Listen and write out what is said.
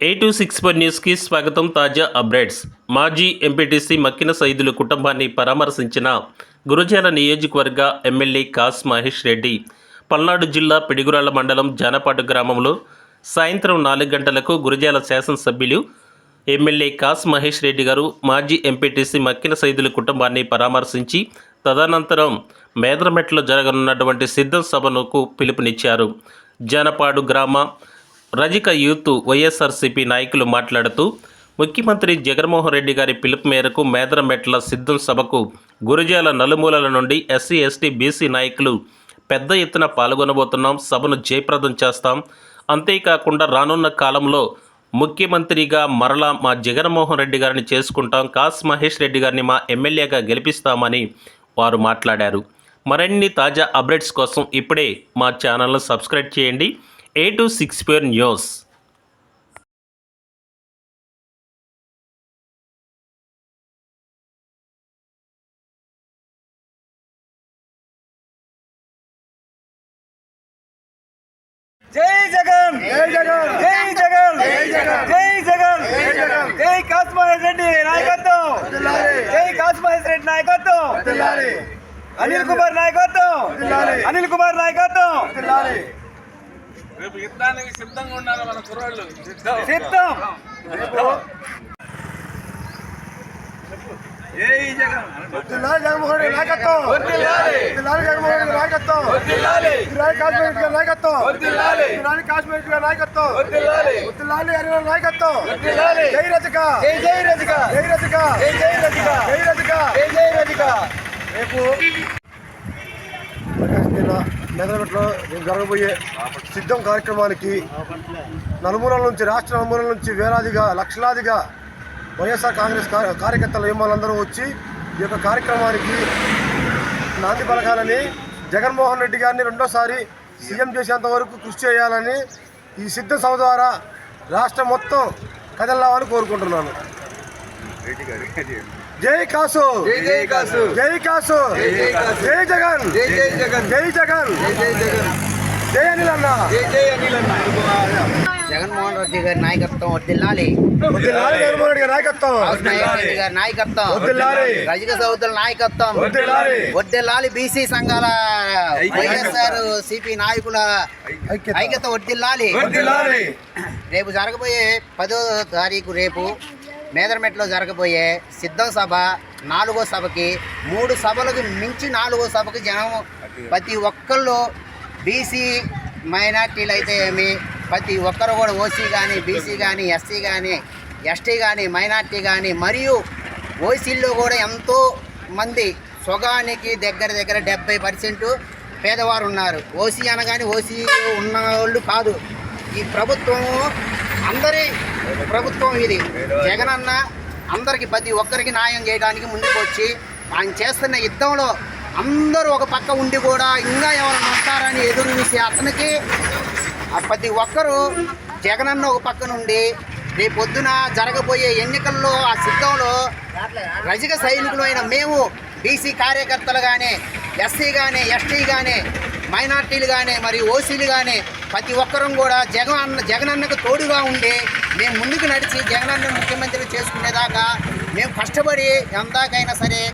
ఏ two six four న్యూస్కి స్వాగతం తాజా అప్డేట్స్. మాజీ ఎంపీటీసీ మక్కిన సైదుల కుటుంబాన్ని పరామర్శించిన గురుజాల నియోజకవర్గ ఎమ్మెల్యే కాస్ మహేష్ రెడ్డి. పల్నాడు జిల్లా పిడిగురాళ్ళ మండలం జానపాటు గ్రామంలో సాయంత్రం నాలుగు గంటలకు గురుజాల శాసనసభ్యులు ఎమ్మెల్యే కాస్ మహేష్ రెడ్డి గారు మాజీ ఎంపీటీసీ మక్కిన సైదుల కుటుంబాన్ని పరామర్శించి తదనంతరం మేదరమెట్లో జరగనున్నటువంటి సిద్ధం సభకు పిలుపునిచ్చారు. జానపాడు గ్రామ రజిక యూత్ వైఎస్ఆర్సీపీ నాయకులు మాట్లాడుతూ ముఖ్యమంత్రి జగన్మోహన్ రెడ్డి గారి పిలుపు మేరకు మేదరమెట్ల సిద్ధం సభకు గురుజాల నలుమూలల నుండి ఎస్సీ ఎస్టీ బీసీ నాయకులు పెద్ద ఎత్తున పాల్గొనబోతున్నాం. సభను జయప్రదం చేస్తాం. అంతేకాకుండా రానున్న కాలంలో ముఖ్యమంత్రిగా మరలా మా జగన్మోహన్ రెడ్డి గారిని చేసుకుంటాం. కాస్ మహేష్ రెడ్డి గారిని మా ఎమ్మెల్యేగా గెలిపిస్తామని వారు మాట్లాడారు. మరిన్ని తాజా అప్డేట్స్ కోసం ఇప్పుడే మా ఛానల్ను సబ్స్క్రైబ్ చేయండి. A two six four news జై జగన్! జై జగన్! జై జగన్! జై జగన్! జై జగన్! జై జగన్! జై కాస్మహేష్ రెడ్డి నాయకత్వం! జై కాస్మహేష్ రెడ్డి నాయకత్వం! అనిల్ కుమార్ నాయకత్వం! అనిల్ కుమార్ నాయకత్వం! రేపు యుద్ధానికి సిద్ధంగా ఉండాలి మన కుర్రాళ్ళు. సిద్ధం. రేపు జిల్లా మెదలమెట్లో జరగబోయే సిద్ధం కార్యక్రమానికి నలుమూలల నుంచి రాష్ట్ర నలుమూలల నుంచి వేలాదిగా లక్షలాదిగా వైఎస్ఆర్ కాంగ్రెస్ కార్య- కార్యకర్తల ఏమాలందరూ వచ్చి ఈ యొక్క కార్యక్రమానికి నాంది పలకాలని జగన్మోహన్ రెడ్డి గారిని రెండోసారి సీఎం చేసేంత వరకు కృషి చేయాలని ఈ సిద్ధ సభ ద్వారా రాష్ట్రం మొత్తం కదలాలని కోరుకుంటున్నాను. జై కాసు. జై జై కాసు. జై కాసు. జై జై కాసు. జై జగన్. జై జై జగన్. జై జగన్. జై జై జగన్. జై అనిల్ అన్న జై జై అనిల్ అన్న జగన్మోహన్ రెడ్డి గారి నాయకత్వం వద్దిల్లాలి. జగన్మోహన్ రెడ్డి గారి నాయకత్వం. రెడ్డి గారి నాయకత్వం. వద్దిల్లాలి. రజక సౌతుల నాయకత్వం. వద్దిల్లాలి. బీసీ సంఘాల వైఎస్ఆర్ సిపి నాయకుల ఐక్యత. వర్దిల్లాలి వర్ధిల్లాలి. రేపు జరగబోయే పదో తారీఖు రేపు మేదరమెట్లో జరగబోయే సిద్ధం సభ నాలుగో సభకి మూడు సభలకు మించి నాలుగో సభకి జనం ప్రతి ఒక్కళ్ళు బీసీ మైనార్టీలు అయితే ఏమి ప్రతి ఒక్కరు కూడా ఓసీ కానీ బీసీ కానీ ఎస్సీ కానీ ఎస్టీ కానీ మైనార్టీ కానీ మరియు ఓసీల్లో కూడా ఎంతో మంది సుగానికి దగ్గర దగ్గర డెబ్బై పర్సెంట్ పేదవారు ఉన్నారు. ఓసీ అనగానే ఓసీ ఉన్న వాళ్ళు కాదు. ఈ ప్రభుత్వం అందరి ప్రభుత్వం ఇది. జగనన్న అందరికి ప్రతి ఒక్కరికి న్యాయం చేయడానికి ముందుకు వచ్చి ఆయన చేస్తున్న యుద్ధంలో అందరూ ఒక పక్క ఉండి కూడా ఇంకా ఎవరైనా వస్తారని ఎదురు చూసి అతనికి ప్రతి ఒక్కరూ జగనన్న ఒక పక్క నుండి రేపు పొద్దున జరగబోయే ఎన్నికల్లో ఆ సిద్ధంలో రజక సైనికులైన మేము బీసీ కార్యకర్తలు కానీ ఎస్సీ కానీ ఎస్టీ కానీ మైనార్టీలు కానీ మరియు ఓసీలు కానీ ప్రతి ఒక్కరం కూడా జగన్ అన్న జగనన్నకు తోడుగా ఉండి మేము ముందుకు నడిచి జగనన్న ముఖ్యమంత్రి చేసుకునేదాకా మేము కష్టపడి ఎందాకైనా సరే